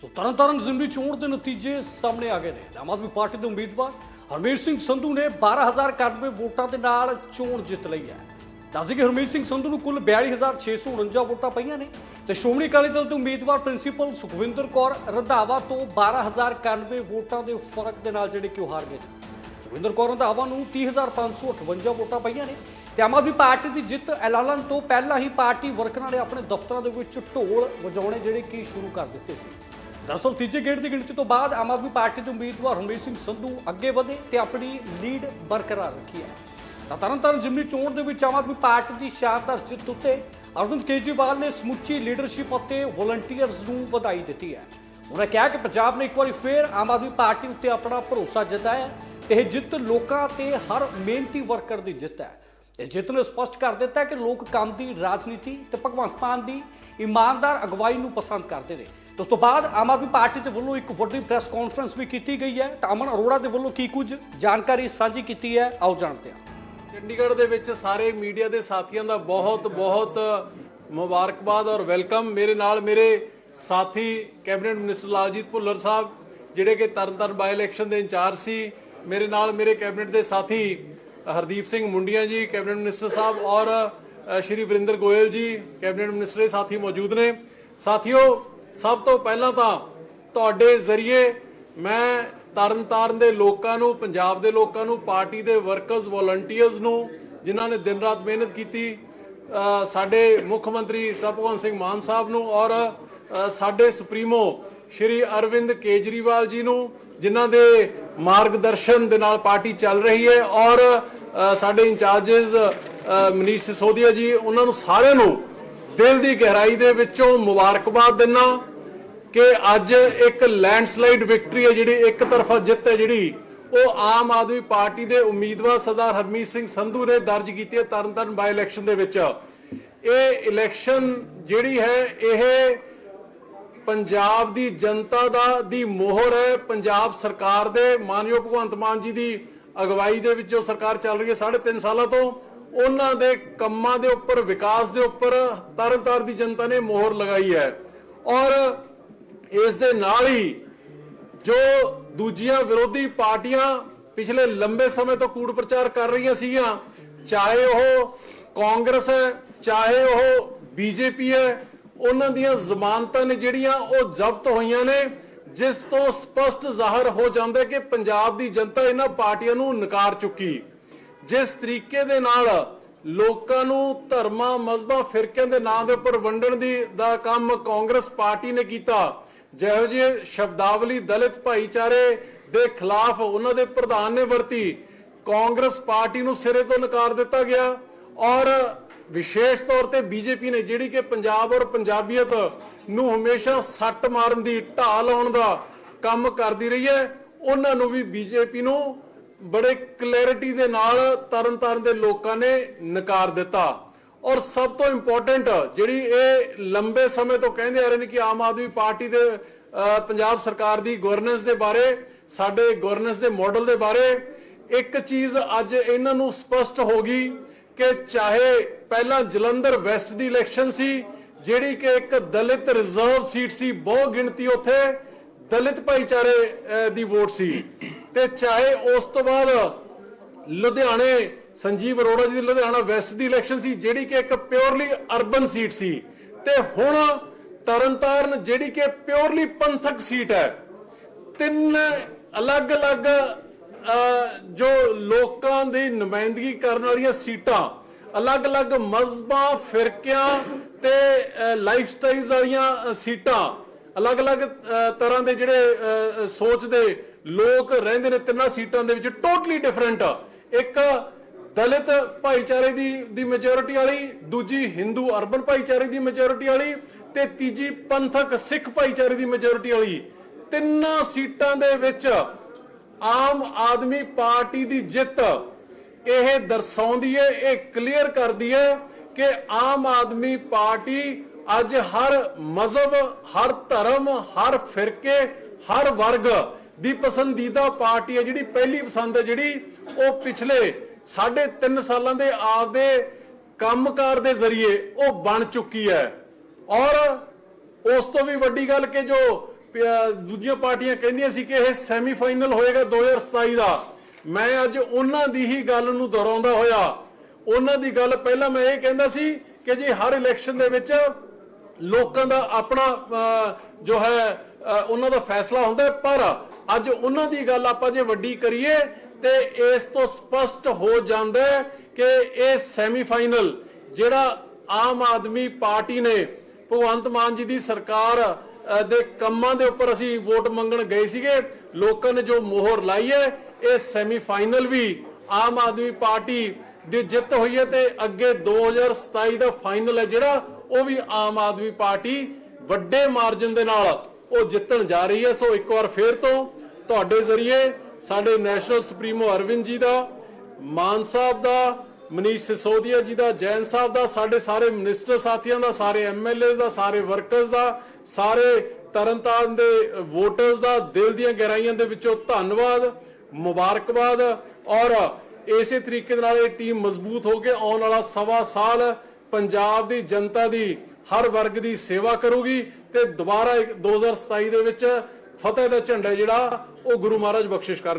ਸੋ ਤਰਨਤਾਰਨ ਜ਼ਿਮਨੀ ਚੋਣ ਦੇ ਨਤੀਜੇ ਸਾਹਮਣੇ ਆ ਗਏ ਨੇ। ਆਮ ਆਦਮੀ ਪਾਰਟੀ ਦੇ ਉਮੀਦਵਾਰ ਹਰਮੀਤ ਸਿੰਘ ਸੰਧੂ ਨੇ 12091 ਵੋਟਾਂ ਦੇ ਨਾਲ ਚੋਣ ਜਿੱਤ ਲਈ ਹੈ। ਦੱਸਦੇ ਕਿ ਹਰਮੀਤ ਸਿੰਘ ਸੰਧੂ ਨੂੰ ਕੁੱਲ 42649 ਵੋਟਾਂ ਪਈਆਂ ਨੇ ਤੇ ਸ਼੍ਰੋਮਣੀ ਅਕਾਲੀ ਦਲ ਦੇ ਉਮੀਦਵਾਰ ਪ੍ਰਿੰਸੀਪਲ ਸੁਖਵਿੰਦਰ ਕੌਰ ਰੰਧਾਵਾ ਤੋਂ 12091 ਵੋਟਾਂ ਦੇ ਫ਼ਰਕ ਦੇ ਨਾਲ ਜਿਹੜੇ ਕਿ ਉਹ ਹਾਰ ਗਏ ਨੇ। ਸੁਖਵਿੰਦਰ ਕੌਰ ਰੰਧਾਵਾ ਨੂੰ 30558 ਵੋਟਾਂ ਪਈਆਂ ਨੇ ਤੇ ਆਮ ਆਦਮੀ ਪਾਰਟੀ ਦੀ ਜਿੱਤ ਐਲਾਨ ਤੋਂ ਪਹਿਲਾਂ ਹੀ ਪਾਰਟੀ ਵਰਕਰਾਂ ਨੇ ਆਪਣੇ ਦਫ਼ਤਰਾਂ ਦੇ ਵਿੱਚ ਢੋਲ ਵਜਾਉਣੇ ਜਿਹੜੇ ਕਿ ਸ਼ੁਰੂ ਕਰ ਦਿੱਤੇ ਸੀ। ਦਰਅਸਲ ਤੀਜੇ ਗੇੜ ਦੀ ਗਿਣਤੀ ਤੋਂ ਬਾਅਦ ਆਮ ਆਦਮੀ ਪਾਰਟੀ ਦੇ ਉਮੀਦਵਾਰ ਹਰਮੀਤ ਸਿੰਘ ਸੰਧੂ ਅੱਗੇ ਵਧੇ ਤੇ ਆਪਣੀ ਲੀਡ ਬਰਕਰਾਰ ਰੱਖੀ ਹੈ। ਤਾਂ ਤਰਨਤਾਰਨ ਜ਼ਿਮਨੀ ਚੋਣ ਦੇ ਵਿੱਚ ਆਮ ਆਦਮੀ ਪਾਰਟੀ ਦੀ ਸ਼ਾਨਦਾਰ ਜਿੱਤ ਉੱਤੇ ਅਰਵਿੰਦ ਕੇਜਰੀਵਾਲ ਨੇ ਸਮੁੱਚੀ ਲੀਡਰਸ਼ਿਪ ਅਤੇ ਵੋਲੰਟੀਅਰਸ ਨੂੰ ਵਧਾਈ ਦਿੱਤੀ ਹੈ। ਉਹਨਾਂ ਕਿਹਾ ਕਿ ਪੰਜਾਬ ਨੇ ਇੱਕ ਵਾਰੀ ਫੇਰ ਆਮ ਆਦਮੀ ਪਾਰਟੀ ਉੱਤੇ ਆਪਣਾ ਭਰੋਸਾ ਜਤਾਇਆ ਹੈ ਤੇ ਇਹ ਜਿੱਤ ਲੋਕਾਂ ਤੇ ਹਰ ਮਿਹਨਤੀ ਵਰਕਰ ਦੀ ਜਿੱਤ ਹੈ। ਇਸ ਜਿੱਤ ਨੇ ਸਪਸ਼ਟ ਕਰ ਦਿੱਤਾ ਕਿ ਲੋਕ ਕੰਮ ਦੀ, ਰਾਜਨੀਤੀ ਤੇ ਭਗਵੰਤ ਮਾਨ ਦੀ ਇਮਾਨਦਾਰ ਅਗਵਾਈ ਨੂੰ ਪਸੰਦ ਕਰਦੇ ਨੇ ਤੇ ਉਸ ਤੋਂ ਬਾਅਦ ਆਮ ਆਦਮੀ ਪਾਰਟੀ ਦੇ ਵੱਲੋਂ ਇੱਕ ਵੱਡੀ ਪ੍ਰੈਸ ਕਾਨਫਰੰਸ ਵੀ ਕੀਤੀ ਗਈ ਹੈ ਤਾਂ ਅਮਨ ਅਰੋੜਾ ਦੇ ਵੱਲੋਂ ਕੀ ਕੁਝ ਜਾਣਕਾਰੀ ਸਾਂਝੀ ਕੀਤੀ ਹੈ, ਆਓ ਜਾਣਦੇ ਹਾਂ। ਚੰਡੀਗੜ੍ਹ ਦੇ ਵਿੱਚ ਸਾਰੇ ਮੀਡੀਆ ਦੇ ਸਾਥੀਆਂ ਦਾ ਬਹੁਤ ਬਹੁਤ ਮੁਬਾਰਕਬਾਦ ਔਰ ਵੈਲਕਮ। ਮੇਰੇ ਨਾਲ ਮੇਰੇ ਸਾਥੀ ਕੈਬਨਿਟ ਮਿਨਿਸਟਰ ਲਾਲਜੀਤ ਭੁੱਲਰ ਸਾਹਿਬ, ਜਿਹੜੇ ਕਿ ਤਰਨਤਾਰਨ ਬਾਈ ਇਲੈਕਸ਼ਨ ਦੇ ਇੰਚਾਰਜ ਸੀ। ਮੇਰੇ ਨਾਲ ਮੇਰੇ ਕੈਬਨਿਟ ਦੇ ਸਾਥੀ ਹਰਦੀਪ ਸਿੰਘ ਮੁੰਡੀਆਂ ਜੀ, ਕੈਬਨਿਟ ਮਿਨਿਸਟਰ ਸਾਹਿਬ ਔਰ ਸ਼੍ਰੀ ਵਰਿੰਦਰ ਗੋਇਲ ਜੀ, ਕੈਬਨਿਟ ਮਿਨਿਸਟਰ ਦੇ ਸਾਥੀ ਮੌਜੂਦ ਨੇ। ਸਾਥੀਓ, ਸਭ ਤੋਂ ਪਹਿਲਾਂ ਤਾਂ ਤੁਹਾਡੇ ਜ਼ਰੀਏ ਮੈਂ ਤਰਨਤਾਰਨ ਦੇ ਲੋਕਾਂ ਨੂੰ, ਪੰਜਾਬ ਦੇ ਲੋਕਾਂ ਨੂੰ, ਪਾਰਟੀ ਦੇ ਵਰਕਰਸ ਵੋਲੰਟੀਅਰਸ ਨੂੰ, ਜਿਨ੍ਹਾਂ ਨੇ ਦਿਨ ਰਾਤ ਮਿਹਨਤ ਕੀਤੀ ਸਾਡੇ ਮੁੱਖ ਮੰਤਰੀ ਸਰਬਭਗਵੰਤ ਸਿੰਘ ਮਾਨ ਸਾਹਿਬ ਨੂੰ ਔਰ ਸਾਡੇ ਸੁਪਰੀਮੋ ਸ਼੍ਰੀ ਅਰਵਿੰਦ ਕੇਜਰੀਵਾਲ ਜੀ ਨੂੰ, ਜਿਨ੍ਹਾਂ ਦੇ ਮਾਰਗਦਰਸ਼ਨ ਦੇ ਨਾਲ ਪਾਰਟੀ ਚੱਲ ਰਹੀ ਹੈ ਔਰ ਸਾਡੇ ਇੰਚਾਰजेस ਮਨੀਸ਼ ਸਿਸੋਦੀਆ ਜੀ, ਉਹਨਾਂ ਨੂੰ ਸਾਰਿਆਂ ਨੂੰ ਦਿਲ ਦੀ ਗਹਿਰਾਈ ਦੇ ਵਿੱਚੋਂ ਮੁਬਾਰਕਬਾਦ ਦਿੰਨਾ ਕਿ ਅੱਜ ਇੱਕ ਲੈਂਡਸਲਾਈਡ ਵਿਕਟਰੀ ਹੈ ਜਿਹੜੀ ਇੱਕ ਤਰਫਾ ਜਿੱਤ ਹੈ ਜਿਹੜੀ। ਉਹ ਆਮ ਆਦਮੀ ਪਾਰਟੀ ਦੇ ਉਮੀਦਵਾਰ ਸਰਦਾਰ ਹਰਮੀਤ ਸਿੰਘ ਸੰਧੂ ਨੇ ਦਰਜ ਕੀਤੀ ਹੈ ਤਰਨਤਾਰਨ ਬਾਈ ਇਲੈਕਸ਼ਨ ਦੇ ਵਿੱਚ। ਇਹ ਇਲੈਕਸ਼ਨ ਜਿਹੜੀ ਹੈ, ਇਹ ਪੰਜਾਬ ਦੀ ਜਨਤਾ ਦਾ ਦੀ ਮੋਹਰ ਹੈ। ਪੰਜਾਬ ਸਰਕਾਰ ਦੇ, ਮਾਨਯੋਗ ਭਗਵੰਤ ਮਾਨ ਜੀ ਦੀ ਅਗਵਾਈ ਦੇ ਵਿੱਚ ਜੋ ਸਰਕਾਰ ਚੱਲ ਰਹੀ ਹੈ 3.5 ਸਾਲਾਂ ਤੋਂ, ਉਹਨਾਂ ਦੇ ਕੰਮਾਂ ਦੇ ਉੱਪਰ, ਵਿਕਾਸ ਦੇ ਉੱਪਰ ਤਰਨਤਾਰਨ ਦੀ ਜਨਤਾ ਨੇ ਮੋਹਰ ਲਗਾਈ ਹੈ। ਔਰ ਇਸ ਦੇ ਨਾਲ ਹੀ ਜੋ ਦੂਜੀਆਂ ਵਿਰੋਧੀ ਪਾਰਟੀਆਂ ਪਿਛਲੇ ਲੰਬੇ ਸਮੇਂ ਤੋਂ ਕੂੜ ਪ੍ਰਚਾਰ ਕਰ ਰਹੀਆਂ ਸੀਗੀਆਂ, ਚਾਹੇ ਉਹ ਕਾਂਗਰਸ ਹੈ, ਚਾਹੇ ਉਹ ਬੀਜੇਪੀ ਹੈ, ਉਹਨਾਂ ਦੀਆਂ ਜ਼ਮਾਨਤਾਂ ਨੇ ਜਿਹੜੀਆਂ ਉਹ ਜ਼ਬਤ ਹੋਈਆਂ ਨੇ। ਜਿਸ ਤੋਂ ਸਪਸ਼ਟ ਜ਼ਾਹਰ ਹੋ ਜਾਂਦਾ ਕਿ ਪੰਜਾਬ ਦੀ ਜਨਤਾ ਇਹਨਾਂ ਪਾਰਟੀਆਂ ਨੂੰ ਨਕਾਰ ਚੁੱਕੀ। ਜਿਸ ਤਰੀਕੇ ਦੇ ਨਾਲ ਲੋਕਾਂ ਨੂੰ ਧਰਮਾਂ, ਮਜ਼ਹਬਾਂ, ਫਿਰਕਿਆਂ ਦੇ ਨਾਂ ਦੇ ਉੱਪਰ ਵੰਡਣ ਦੀ ਦਾ ਕੰਮ ਕਾਂਗਰਸ ਪਾਰਟੀ ਨੇ ਕੀਤਾ। ਜਿਹੋ ਜਿਹੇ ਸ਼ਬਦਾਵਲੀ ਦਲਿਤ ਭਾਈਚਾਰੇ ਦੇ ਖਿਲਾਫ ਉਹਨਾਂ ਦੇ ਪ੍ਰਧਾਨ ਨੇ ਵਰਤੀ। ਕਾਂਗਰਸ ਪਾਰਟੀ ਨੂੰ ਸਿਰੇ ਤੋਂ ਨਕਾਰ ਦਿੱਤਾ ਗਿਆ ਔਰ ਵਿਸ਼ੇਸ਼ ਤੌਰ ਤੇ ਬੀਜੇਪੀ ਨੇ ਜਿਹੜੀ ਕਿ ਪੰਜਾਬ ਔਰ ਪੰਜਾਬੀਅਤ ਨੂੰ ਹਮੇਸ਼ਾ ਸੱਟ ਮਾਰਨ ਦੀ ਢਾਲ ਲਾਉਣ ਦਾ ਕੰਮ ਕਰਦੀ ਰਹੀ ਹੈ, ਉਹਨਾਂ ਨੂੰ ਵੀ ਬੀਜੇਪੀ ਨੂੰ ਬੜੇ ਕਲੈਰਿਟੀ ਦੇ ਨਾਲ ਤਰਨਤਾਰਨ ਦੇ ਲੋਕਾਂ ਨੇ ਨਕਾਰ ਦਿੱਤਾ। ਔਰ ਸਭ ਤੋਂ ਇੰਪੋਰਟੈਂਟ ਜਿਹੜੀ ਇਹ ਲੰਬੇ ਸਮੇਂ ਤੋਂ ਕਹਿੰਦੇ ਆ ਰਹੇ ਨੇ ਕਿ ਆਮ ਆਦਮੀ ਪਾਰਟੀ ਦੇ ਪੰਜਾਬ ਸਰਕਾਰ ਦੀ ਗਵਰਨੈਂਸ ਦੇ ਬਾਰੇ, ਸਾਡੇ ਗਵਰਨੈਂਸ ਦੇ ਮਾਡਲ ਦੇ ਬਾਰੇ, ਇੱਕ ਚੀਜ਼ ਅੱਜ ਇਹਨਾਂ ਨੂੰ ਸਪਸ਼ਟ ਹੋ ਗਈ ਕਿ ਚਾਹੇ ਪਹਿਲਾਂ ਜਲੰਧਰ ਵੈਸਟ ਦੀ ਇਲੈਕਸ਼ਨ ਸੀ, ਜਿਹੜੀ ਕਿ ਇੱਕ ਦਲਿਤ ਰਿਜ਼ਰਵ ਸੀਟ ਸੀ ਬਹੁ ਗਿਣਤੀ ਉੱਥੇ ਦਲਿਤ ਭਾਈਚਾਰੇ ਦੀ ਵੋਟ ਸੀ। ਤੇ ਚਾਹੇ ਉਸ ਤੋਂ ਬਾਅਦ ਲੁਧਿਆਣੇ, ਸੰਜੀਵ ਅਰੋੜਾ ਜੀ ਦੀ ਲੁਧਿਆਣਾ ਵੈਸਟ ਦੀ ਇਲੈਕਸ਼ਨ ਸੀ, ਜਿਹੜੀ ਕਿ ਇੱਕ ਪਿਓਰਲੀ ਅਰਬਨ ਸੀਟ ਸੀ। ਤੇ ਹੁਣ ਤਰਨਤਾਰਨ, ਜਿਹੜੀ ਕਿ ਪਿਓਰਲੀ ਪੰਥਕ ਸੀਟ ਹੈ, ਤਿੰਨ ਅਲੱਗ-ਅਲੱਗ ਜੋ ਲੋਕਾਂ ਦੀ ਨੁਮਾਇੰਦਗੀ ਕਰਨ ਵਾਲੀਆਂ ਸੀਟਾਂ ਅਲੱਗ-ਅਲੱਗ ਮਜ਼ਹਬਾਂ ਫਿਰਕਿਆਂ ਤੇ ਲਾਈਫ ਸਟਾਈਲਸ ਵਾਲੀਆਂ ਸੀਟਾਂ ਅਲੱਗ-ਅਲੱਗ ਤਰ੍ਹਾਂ ਦੇ ਜਿਹੜੇ ਅਹ, ਸੋਚ ਦੇ ਲੋਕ ਰਹਿੰਦੇ ਨੇ ਤਿੰਨਾਂ ਸੀਟਾਂ ਦੇ ਵਿੱਚ ਟੋਟਲੀ ਡਿਫਰੈਂਟ ਇੱਕ ਦਲਿਤ ਭਾਈਚਾਰੇ ਦੀ ਦੀ ਮੈਜੋਰਿਟੀ ਵਾਲੀ ਦੂਜੀ ਹਿੰਦੂ ਅਰਬਨ ਭਾਈਚਾਰੇ ਦੀ ਮੈਜੋਰਿਟੀ ਵਾਲੀ ਤੇ ਤੀਜੀ ਪੰਥਕ ਸਿੱਖ ਭਾਈਚਾਰੇ ਦੀ ਮੈਜੋਰਿਟੀ ਵਾਲੀ। ਤਿੰਨਾਂ ਸੀਟਾਂ ਦੇ ਵਿੱਚ ਆਮ ਆਦਮੀ ਪਾਰਟੀ ਦੀ ਜਿੱਤ ਇਹ ਦਰਸਾਉਂਦੀ ਹੈ ਇਹ ਕਲੀਅਰ ਕਰਦੀ ਹੈ ਕਿ ਆਮ ਆਦਮੀ ਪਾਰਟੀ ਅੱਜ ਹਰ ਮਜ਼ਹਬ, ਹਰ ਧਰਮ, ਹਰ ਫਿਰਕੇ, ਹਰ ਵਰਗ ਦੀ ਪਸੰਦੀਦਾ ਪਾਰਟੀ ਹੈ। ਜਿਹੜੀ ਪਹਿਲੀ ਪਸੰਦ ਹੈ ਜਿਹੜੀ, ਉਹ ਪਿਛਲੇ ਸਾਢੇ 3 ਸਾਲਾਂ ਦੇ ਆਪਦੇ ਕੰਮਕਾਰ ਦੇ ਜ਼ਰੀਏ ਉਹ ਬਣ ਚੁੱਕੀ ਹੈ। ਔਰ ਉਸ ਤੋਂ ਵੀ ਵੱਡੀ ਗੱਲ ਕਿ ਜੋ ਦੂਜੀਆਂ ਪਾਰਟੀਆਂ ਕਹਿੰਦੀਆਂ ਸੀ ਕਿ ਇਹ ਸੈਮੀਫਾਈਨਲ ਹੋਏਗਾ 2027 ਦਾ। ਮੈਂ ਅੱਜ ਉਹਨਾਂ ਦੀ ਹੀ ਗੱਲ ਨੂੰ ਦੁਹਰਾਉਂਦਾ ਹੋਇਆ। ਉਹਨਾਂ ਦੀ ਗੱਲ ਪਹਿਲਾਂ ਮੈਂ ਇਹ ਕਹਿੰਦਾ ਸੀ ਕਿ ਜੀ ਹਰ ਇਲੈਕਸ਼ਨ ਦੇ ਵਿੱਚ ਲੋਕਾਂ ਦਾ ਆਪਣਾ ਜੋ ਹੈ ਉਹਨਾਂ ਦਾ ਫੈਸਲਾ ਹੁੰਦਾ ਪਰ ਅੱਜ ਉਹਨਾਂ ਦੀ ਗੱਲ ਆਪਾਂ ਜੇ ਵੱਡੀ ਕਰੀਏ ਤੇ ਇਸ ਤੋਂ ਸਪਸ਼ਟ ਹੋ ਜਾਂਦਾ ਕਿ ਇਹ ਸੈਮੀਫਾਈਨਲ ਜਿਹੜਾ ਆਮ ਆਦਮੀ ਪਾਰਟੀ ਨੇ ਭਗਵੰਤ ਮਾਨ ਜੀ ਦੀ ਸਰਕਾਰ ਦੇ ਕੰਮਾਂ ਦੇ ਉੱਪਰ ਅਸੀਂ ਵੋਟ ਮੰਗਣ ਗਏ ਸੀਗੇ। ਲੋਕਾਂ ਨੇ ਜੋ ਮੋਹਰ ਲਾਈ ਹੈ, ਇਹ ਸੈਮੀਫਾਈਨਲ ਵੀ ਆਮ ਆਦਮੀ ਪਾਰਟੀ ਦੀ ਜਿੱਤ ਹੋਈ ਹੈ ਤੇ ਅੱਗੇ 2027 ਦਾ ਫਾਈਨਲ ਹੈ ਜਿਹੜਾ, ਉਹ ਵੀ ਆਮ ਆਦਮੀ ਪਾਰਟੀ ਵੱਡੇ ਮਾਰਜਨ ਦੇ ਨਾਲ ਉਹ ਜਿੱਤਣ ਜਾ ਰਹੀ ਹੈ। ਸੋ ਇੱਕ ਵਾਰ ਫੇਰ ਤੋਂ ਤੁਹਾਡੇ ਜ਼ਰੀਏ ਸਾਡੇ ਨੈਸ਼ਨਲ ਸੁਪਰੀਮੋ ਅਰਵਿੰਦ ਜੀ ਦਾ, ਮਾਨ ਸਾਹਿਬ ਦਾ ਮਨੀਸ਼ ਸਿਸੋਦੀਆ ਜੀ ਦਾ, ਜੈਨ ਸਾਹਿਬ ਦਾ, ਸਾਡੇ ਸਾਰੇ ਮਿਨਿਸਟਰ ਸਾਥੀਆਂ ਦਾ, ਸਾਰੇ ਐਮਐਲਏ ਦਾ, ਸਾਰੇ ਵਰਕਰਸ ਦਾ, ਸਾਰੇ ਤਰਨਤਾਰਨ ਦੇ ਵੋਟਰਸ ਦਾ, ਦਿਲ ਦੀਆਂ ਗਹਿਰਾਈਆਂ ਦੇ ਵਿੱਚੋਂ ਧੰਨਵਾਦ, ਮੁਬਾਰਕਬਾਦ ਔਰ ਇਸੇ ਤਰੀਕੇ ਦੇ ਨਾਲ ਇਹ ਟੀਮ ਮਜ਼ਬੂਤ ਹੋ ਕੇ ਆਉਣ ਵਾਲਾ ਸਵਾ ਸਾਲ ਪੰਜਾਬ ਦੀ ਜਨਤਾ ਦੀ, ਹਰ ਵਰਗ ਦੀ ਸੇਵਾ ਕਰੂਗੀ ਤੇ ਦੁਬਾਰਾ ਇੱਕ 2027 ਦੇ ਵਿੱਚ ਫਤਿਹ ਦਾ ਝੰਡਾ ਜਿਹੜਾ, ਉਹ ਗੁਰੂ ਮਹਾਰਾਜ ਬਖਸ਼ਿਸ਼ ਕਰਨ।